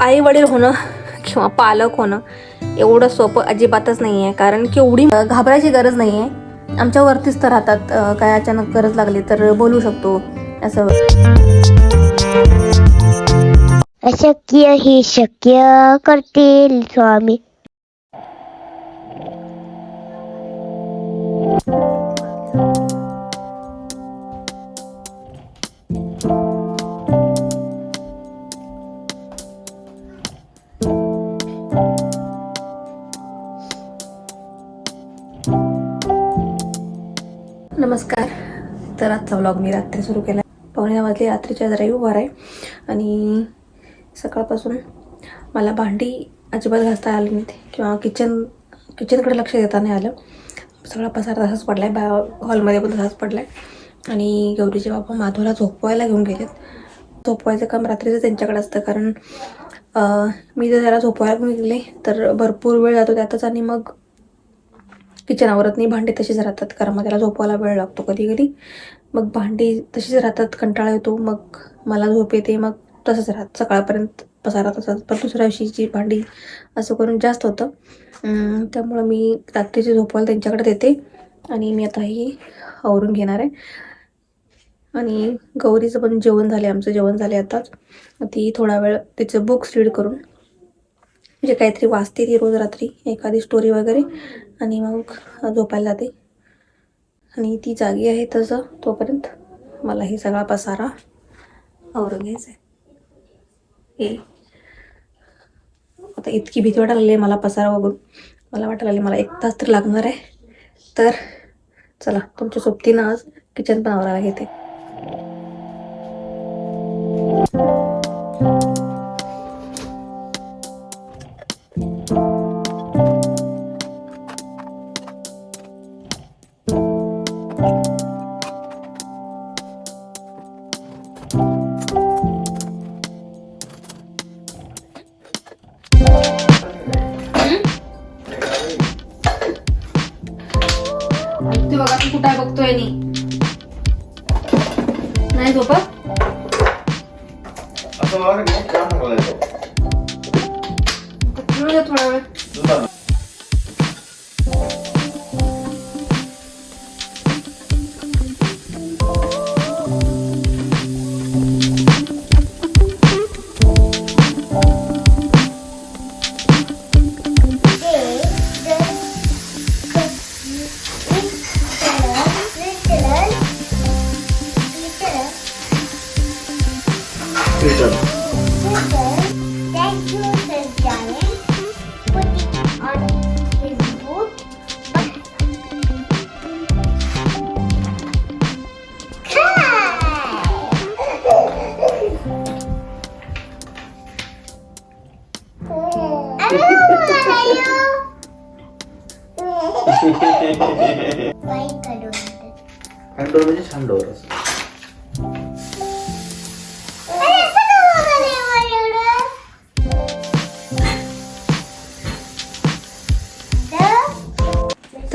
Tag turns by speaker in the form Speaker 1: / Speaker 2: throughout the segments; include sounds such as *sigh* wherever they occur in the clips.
Speaker 1: आई वडील होणं किंवा पालक होणं एवढं सोपं अजिबातच नाही आहे कारण की एवढी घाबरायची गरज नाही आहे आमच्यावरतीच तर राहतात काय अचानक गरज लागली तर बोलू शकतो. असं.
Speaker 2: अशक्य हे शक्य करतील स्वामी.
Speaker 1: नमस्कार तर आजचा व्लॉग मी रात्री सुरू केला पावणे दहा वाजले रात्रीच्या जरा उभार आहे आणि सकाळपासून मला भांडी अजिबात घासता आली नाही किंवा किचन किचनकडे लक्ष देता नाही आलं. सगळा पसार तसाच पडला आहे बा हॉलमध्ये पण तसाच पडला आहे आणि गौरीचे बाबा माधवला झोपवायला घेऊन गेलेत. झोपवायचं काम रात्रीचं त्यांच्याकडे असतं. कारण मी जर त्याला झोपवायला घेऊन गेले तर भरपूर वेळ जातो त्यातच. आणि मग किचन आवरत नाही भांडी तशीच राहतात कारण मग त्याला झोपवायला वेळ लागतो कधी कधी मग भांडी तशीच राहतात कंटाळा येतो मग मला झोप येते मग तसंच राहत. सकाळपर्यंत पसारा तसाच पण दुसऱ्या दिवशीची भांडी असं करून जास्त होतं त्यामुळं मी रात्रीची झोपवायला त्यांच्याकडे देते आणि मी आता ही आवरून घेणार आहे. आणि गौरीचं पण जेवण झाले आमचं जेवण झाले आताच ती थोडा वेळ तिचं बुक्स रीड करून म्हणजे काहीतरी वाचते ती रोज रात्री एखादी स्टोरी वगैरे. आणि मग झोपायला जाते. आणि ती जागी आहे तसं. तोपर्यंत मला हे सगळा पसारा आवरून घ्यायचा आहे. हे. आता इतकी भीती वाटायला लागली आहे मला पसारा बघून. मला वाटायला लागली मला एक तास तर लागणार आहे. तर चला तुमच्या सोबतीनं आज किचन पण आवरायला घेते तू कुठे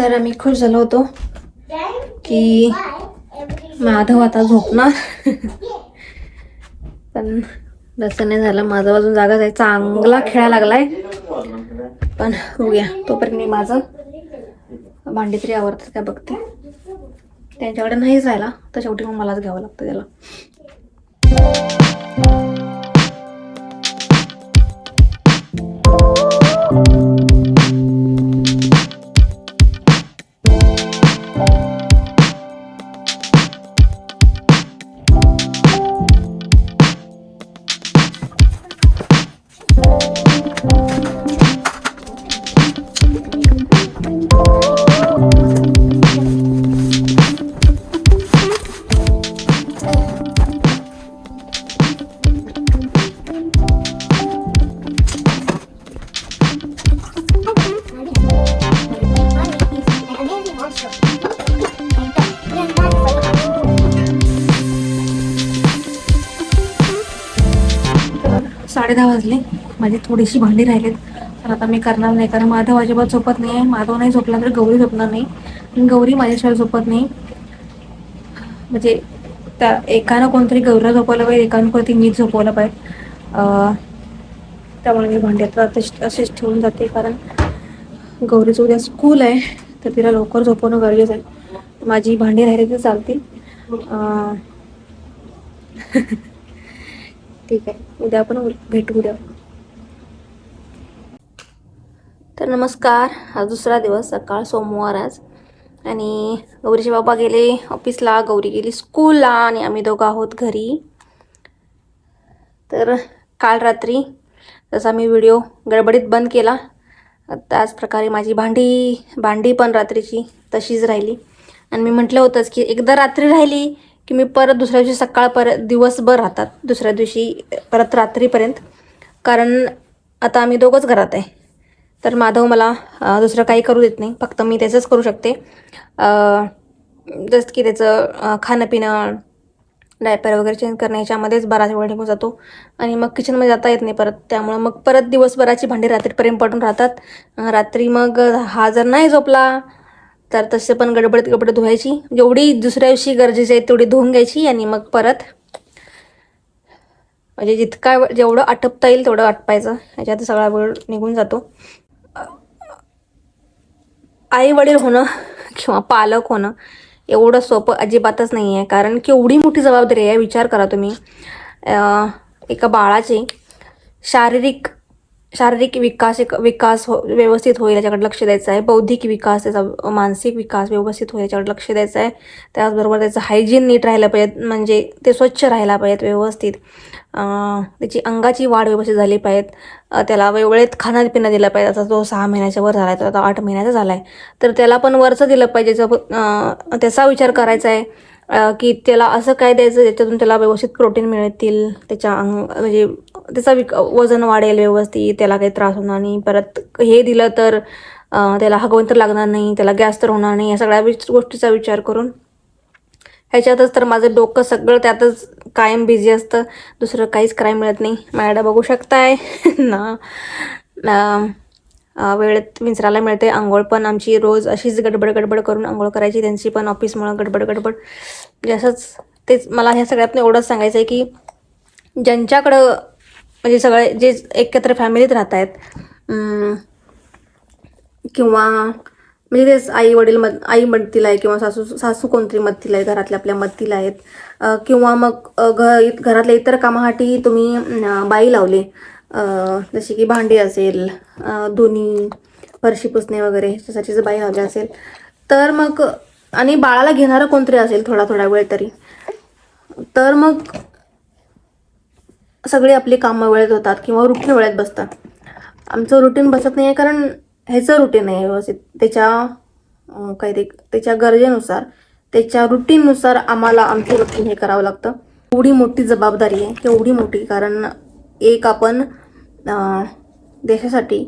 Speaker 1: तर आम्ही खुश झालो होतो की माधव आता झोपणार. पण तसं नाही झालं. माझा अजून जागा जाय चांगला खेळायला लागलाय. पण बघूया. तोपर्यंत मी माझं भांडी तरी आवडतात काय बघते. त्यांच्याकडे नाही जायला तर शेवटी मग मलाच घ्यावं लागतं त्याला. माझी थोडीशी भांडी राहिलीत. तर आता मी करणार नाही कारण माधव अजिबात झोपत नाही आहे माधव नाही झोपला तर गौरी झोपणार नाही. गौरी माझ्याशिवाय झोपत नाही. म्हणजे त्या एकानं कोणतरी गौरीला झोपवलं पाहिजे एकानं कोणतरी मीच झोपवलं पाहिजे. त्यामुळे मी भांडी आता असेच ठेवून जाते कारण गौरीचं उद्या स्कूल आहे तर तिला लवकर झोपवणं गरजेचं आहे. माझी भांडी राहिली तर चालतील. *laughs* ठीक आहे. उद्या आपण भेटू उद्या. तर नमस्कार. आज दुसरा दिवस सकाळ सोमवार आज. आणि गौरीचे बाबा गेले ऑफिसला गौरी गेली स्कूलला आणि आम्ही दोघं आहोत घरी. तर काल रात्री जसा मी व्हिडिओ गडबडीत बंद केला त्याच प्रकारे माझी भांडी भांडी पण रात्रीची तशीच राहिली. आणि मी म्हटलं होतंच की एकदा रात्री राहिली की मी परत दुसऱ्या दिवशी सकाळ परत दिवसभर राहतात. दुसऱ्या दिवशी परत रात्रीपर्यंत. कारण आता आम्ही दोघंच घरात आहे. तर माधव मला दुसरं काही करू देत नाही. फक्त मी त्याचंच करू शकते. जस्ट की त्याचं खाणं पिणं डायपर वगैरे चेंज करणं याच्यामध्येच बराच वेळ निघून जातो. आणि मग किचनमध्ये जाता येत नाही परत. त्यामुळं मग परत दिवसभराची भांडी रात्रीपर्यंत पडून राहतात. रात्री मग हा जर नाही झोपला तर तसे पण गडबडीत गडबडीत धुवायची. जेवढी दुसऱ्या दिवशी गरजेची आहे तेवढी धुवून घ्यायची आणि मग परत म्हणजे जितका जेवढं आटपता येईल तेवढं आटपायचं. ह्याच्यात सगळा वेळ निघून जातो. आई वडील होणं किंवा पालक होणं एवढं सोपं अजिबातच नाही आहे कारण केवढी मोठी जबाबदारी आहे. विचार करा तुम्ही. एका बाळाची शारीरिक शारीरिक विकास विकास हो व्यवस्थित होईल याच्याकडे लक्ष द्यायचं आहे. बौद्धिक विकास त्याचा मानसिक विकास व्यवस्थित होईल याच्याकडे लक्ष द्यायचं आहे. त्याचबरोबर त्याचं हायजीन नीट राहिलं पाहिजे म्हणजे ते स्वच्छ राहायला पाहिजेत व्यवस्थित. त्याची अंगाची वाढ व्यवस्थित झाली पाहिजेत. त्याला वेळेत खाणं पिणं दिलं पाहिजे. आता तो सहा महिन्याच्या वर झाला आहे तो आता आठ महिन्याचा झाला आहे तर त्याला पण वरचं दिलं पाहिजे. त्याचा विचार करायचा आहे. की त्याला असं काय द्यायचं ज्याच्यातून त्याला व्यवस्थित प्रोटीन मिळतील त्याच्या अंग म्हणजे त्याचा विक वजन वाढेल व्यवस्थित त्याला काही त्रास होणार नाही. परत हे दिलं तर त्याला हगवण तर लागणार नाही त्याला गॅस तर होणार नाही या सगळ्या गोष्टीचा विचार करून. ह्याच्यातच तर माझं डोकं सगळं त्यातच कायम बिझी असतं. दुसरं काहीच करायला मिळत नाही. माझ्याकडे बघू शकताय. *laughs* ना. वेळेत विंचरायला मिळते. आंघोळ पण आमची रोज अशीच गडबड गडबड करून आंघोळ करायची. त्यांची पण ऑफिसमुळं गडबड गडबड. म्हणजे जसंच तेच मला ह्या सगळ्यातनं एवढंच सांगायचं आहे की ज्यांच्याकडं म्हणजे सगळे जे एकत्र फॅमिलीत राहत आहेत किंवा म्हणजे तेच आई वडील मद आई मदतीला आहे किंवा सासू सासू कोणतरी मदतीला आहे घरातल्या आपल्या मदतीला आहेत. किंवा मग घ घरातल्या इतर कामासाठी तुम्ही बाई लावले. जशी की भांडी असेल धुनी फरशी पुसणे वगैरे ह्याच्यासाठी जर बाई हवी असेल. तर मग आणि बाळाला घेणारं कोणतरी असेल थोडा थोडा वेळ तरी. तर मग सगळी आपली कामं वेळेत होतात किंवा रुटीन वेळेत बसतात. आमचं रुटीन बसत नाही आहे कारण ह्याचं रुटीन आहे व्यवस्थित. त्याच्या काहीतरी ते त्याच्या गरजेनुसार त्याच्या रुटीननुसार आम्हाला आमचं रुटीन हे करावं लागतं. एवढी मोठी जबाबदारी आहे केवढी मोठी? कारण एक आपण देशासाठी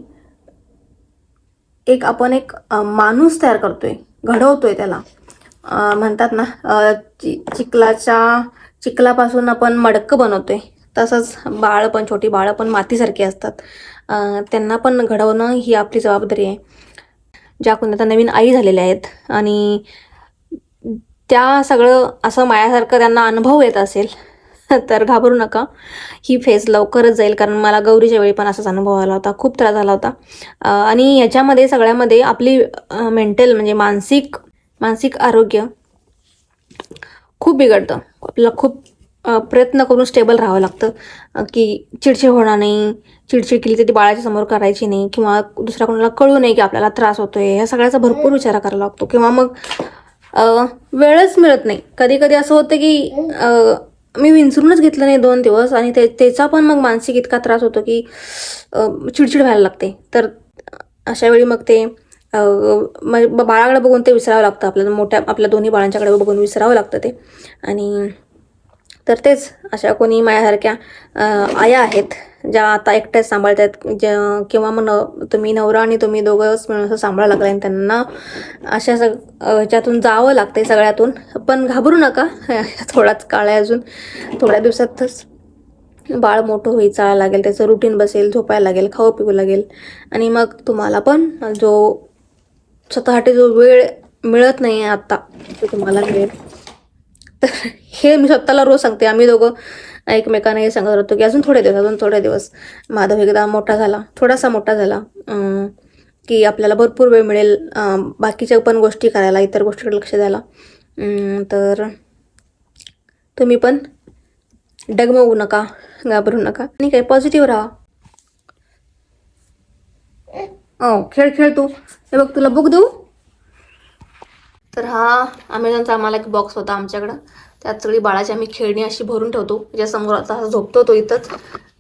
Speaker 1: एक आपण एक माणूस तयार करतोय घडवतोय त्याला. म्हणतात ना चि चिखलाच्या चिखलापासून आपण मडकं बनवतोय. तसंच बाळ पण छोटी बाळं पण मातीसारखी असतात. त्यांना पण घडवणं ही आपली जबाबदारी आहे. ज्या कोणी आता नवीन आई झालेल्या आहेत आणि त्या सगळं असं मायासारखं त्यांना अनुभव येत असेल *laughs* तर घाबरू नका. ही फेज लवकरच जाईल कारण मला गौरीच्या वेळी पण असाच अनुभव आला होता. खूप त्रास झाला होता. आणि याच्यामध्ये सगळ्यामध्ये आपली मेंटल म्हणजे मानसिक मानसिक आरोग्य खूप बिघडतं. आपल्याला खूप प्रयत्न करून स्टेबल राहावं लागतं. की चिडचिड होणार नाही चिडचिड केली तर ती बाळाच्या समोर करायची नाही किंवा दुसऱ्या कोणाला कळू नये की आपल्याला त्रास होतोय. या सगळ्याचा भरपूर विचार करावा लागतो. किंवा मग वेळच मिळत नाही. कधी कधी असं होतं की मी विंचरूनच घेतलं नाही दोन दिवस आणि ते त्याचा पण मग मानसिक इतका त्रास होतो की चिडचिड व्हायला लागते. तर अशा वेळी मग ते बाळाकडे बघून ते विसरावं लागतं. आपल्याला मोठ्या आपल्या दोन्ही बाळांच्याकडे बघून विसरावं लागतं ते. आणि तर तेच अशा कोणी माझ्यासारख्या आया आहेत ज्या आता एकट्याच सांभाळतात ज्या किंवा मग नव तुम्ही नवरा आणि तुम्ही दोघंच मिळून असं सांभाळायला लागलं आणि त्यांना अशा सग ह्याच्यातून जावं लागतं आहे सगळ्यातून. पण घाबरू नका *laughs* थोडाच काळ आहे अजून. थोड्या दिवसातच बाळ मोठं होईल चालायला लागेल त्याचं रुटीन बसेल झोपायला लागेल खाऊ पिऊ लागेल. आणि मग तुम्हाला पण जो स्वतःसाठी जो वेळ मिळत नाही आहे आत्ता तो तुम्हाला मिळेल. तर हे मी स्वतःला रोज सांगते. आम्ही दोघं एकमेकांना हे सांगत होतो की अजून थोडे दिवस अजून थोडे दिवस. माधव एकदा मोठा झाला थोडासा मोठा झाला की आपल्याला भरपूर वेळ मिळेल बाकीच्या पण गोष्टी करायला इतर गोष्टीकडे लक्ष द्यायला. तर तुम्ही पण डगमवू नका घाबरू नका. आणि काय पॉझिटिव्ह राहा. हो खेळ खेळ तू. हे बघ तुला बुक देऊ? तर हा अमेझॉनचा आम्हाला एक बॉक्स होता आमच्याकडं. त्यात सगळी बाळाची आम्ही खेळणी अशी भरून ठेवतो. त्याच्यासमोर आता हा झोपतो तो इथंच.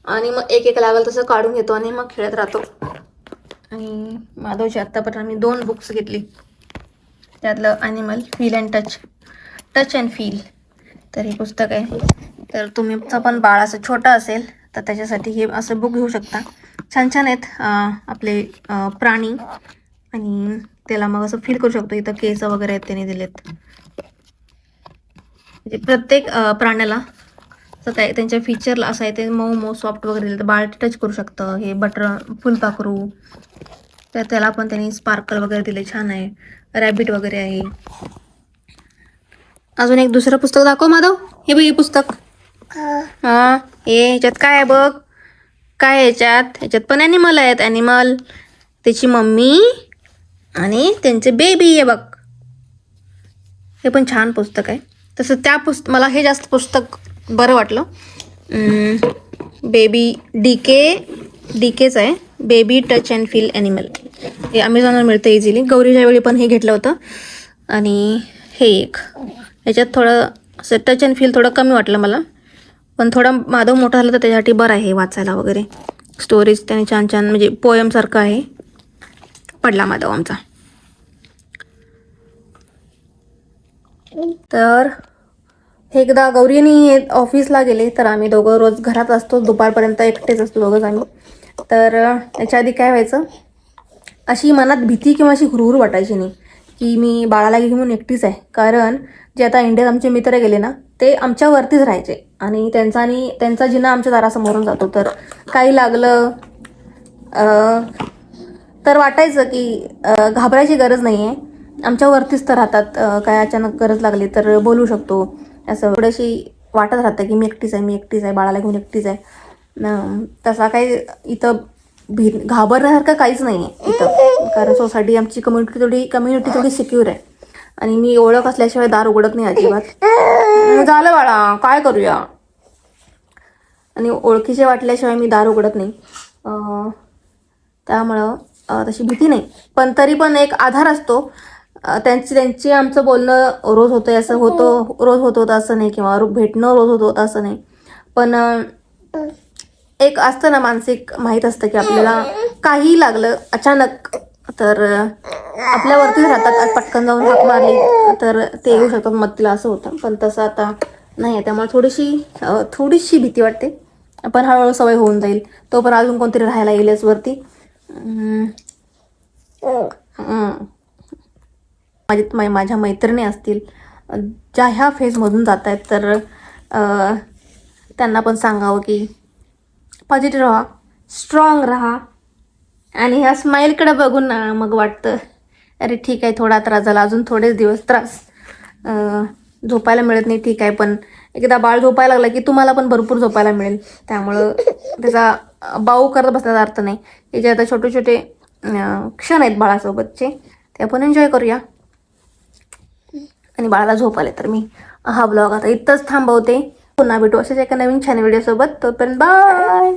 Speaker 1: आणि मग एक एक लागेल तसं काढून घेतो आणि मग खेळत राहतो. आणि माधवची आत्तापर्यंत आम्ही दोन बुक्स घेतली. त्यातलं animal feel and touch touch and feel तर हे पुस्तक आहे. तर तुमचं पण बाळ असं छोटं असेल तर त्याच्यासाठी हे असं बुक घेऊ शकता. छान छान आहेत आपले प्राणी आणि त्याला मग असं फील करू शकतो. इथं केस वगैरे आहेत त्यांनी दिलेत. म्हणजे प्रत्येक प्राण्याला असं काय त्यांच्या फीचरला असं आहे ते मऊ मऊ सॉफ्ट वगैरे दिलं तर बाळ टच करू शकतं. हे बटर फुलपाखरू. तर त्याला पण त्यांनी स्पार्कल वगैरे दिले. छान आहे. रॅबिट वगैरे आहे. अजून एक दुसरं पुस्तक दाखव माधव. हे बघ हे पुस्तक. हा. हे ह्याच्यात काय आहे बघ. काय आहे ह्याच्यात ह्याच्यात पण ॲनिमल आहेत. ॲनिमल त्याची मम्मी आणि त्यांचे बेबी आहे बघ. हे पण छान पुस्तक आहे. तसं त्या पुस्त मला हे जास्त पुस्तक बरं वाटलं. बेबी डी के डी केच आहे. Baby touch and feel animal हे अमेझॉनवर मिळतं इझिली गौरीच्या वेळी पण हे घेतलं होतं. आणि हे एक. ह्याच्यात थोडं असं टच अँड फील थोडं कमी वाटलं मला. पण थोडा माधव मोठा झाला तर त्याच्यासाठी बरं आहे वाचायला वगैरे. स्टोरीज त्याने छान छान म्हणजे पोयमसारखं आहे. पडला माधव आमचा. तर एकदा गौरीनी ऑफिसला गेले तर आम्ही दोघं रोज घरात असतो दुपारपर्यंत एकटेच असतो दोघंच आम्ही तर याच्या आधी काय व्हायचं अशी मनात भीती किंवा अशी हुरहुर वाटायची नाही की मी बाळाला घेऊन एकटीच आहे. कारण जे आता इंडियात आमचे मित्र गेले ना ते आमच्यावरतीच राहायचे. आणि त्यांचा आणि त्यांचा जिना आमच्या दारासमोरून जातो. तर काही लागलं तर वाटायचं की घाबरायची गरज नाही आहे आमच्यावरतीच तर राहतात काय अचानक गरज लागली तर बोलू शकतो. असं थोडीशी वाटत राहतं की मी एकटीच आहे मी एकटीच आहे बाळाला घेऊन एकटीच आहे. न- तसा काही इथं भी घाबरण्यासारखं काहीच नाही आहे इथं. कारण सोसायटी आमची कम्युनिटी थोडी कम्युनिटी थोडी सिक्युअर आहे. आणि मी ओळख असल्याशिवाय दार उघडत नाही अजिबात. झालं बाळा काय करूया? आणि ओळखीचे वाटल्याशिवाय मी दार उघडत नाही. त्यामुळं तशी भीती नाही. पण तरी पण एक आधार असतो. त्यांची त्यांची आमचं बोलणं रोज होतं असं होतं रोज होत होतं असं नाही किंवा भेटणं रोज होत होतं असं नाही. पण एक असतं ना मानसिक माहीत असतं की आपल्याला काही लागलं अचानक तर अं, आपल्यावरतीच राहतात पटकन जाऊन हाक मारली तर ते येऊ शकतात मदतीला असं होतं. पण तसं आता नाही आहे. त्यामुळे थोडीशी थोडीशी भीती वाटते. पण हळूहळू सवय होऊन जाईल. तो पण अजून कोणतरी राहायला येईलच वरती. माझ्या माझी मै- माझ्या मैत्रिणी असतील ज्या ह्या फेजमधून जात आहेत तर त्यांना पण सांगावं की पॉझिटिव्ह राहा स्ट्रॉंग राहा आणि ह्या स्माईलकडे बघून ना मग वाटतं अरे ठीक आहे थोडा त्रास झाला अजून थोडेच दिवस त्रास. झोपायला मिळत नाही ठीक आहे पण एकदा बाळ झोपायला लागला की तुम्हाला पण भरपूर झोपायला मिळेल. त्यामुळं त्याचा बाऊ करत बसण्याचा अर्थ नाही. हे जे आता छोटे छोटे क्षण आहेत बाळासोबतचे. ते आपण एन्जॉय करूया. आणि बाळाला झोप आले तर मी हा ब्लॉग आता इथंच थांबवते. पुन्हा भेटू अशाच एका नवीन छान व्हिडिओसोबत तोपर्यंत बाय